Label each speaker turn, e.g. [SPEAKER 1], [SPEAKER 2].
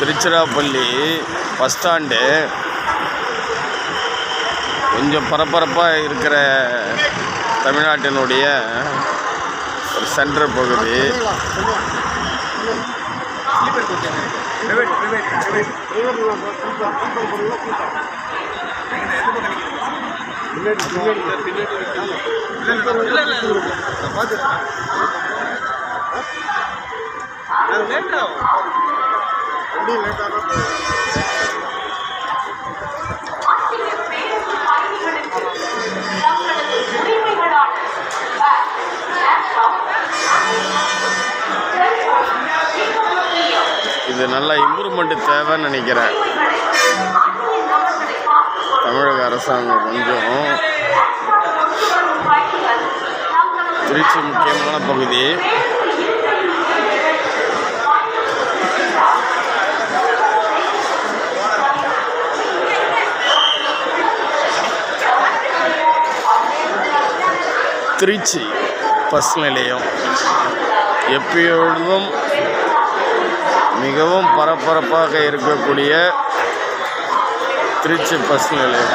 [SPEAKER 1] Tiruchirappalli bus stand. கொஞ்சம் பரபரப்பாக இருக்கிற தமிழ்நாட்டினுடைய ஒரு சென்டர் பகுதி. இது நல்ல இம்ப்ரூவ்மெண்ட் தேவைன்னு நினைக்கிறேன். தமிழக அரசாங்கம் கொஞ்சம் திருச்சி முக்கியமான பகுதி. திருச்சி பஸ் நிலையம். எப்பொழுதும் மிகவும் பரபரப்பாக இருக்கக்கூடிய திருச்சி பஸ் நிலையம்.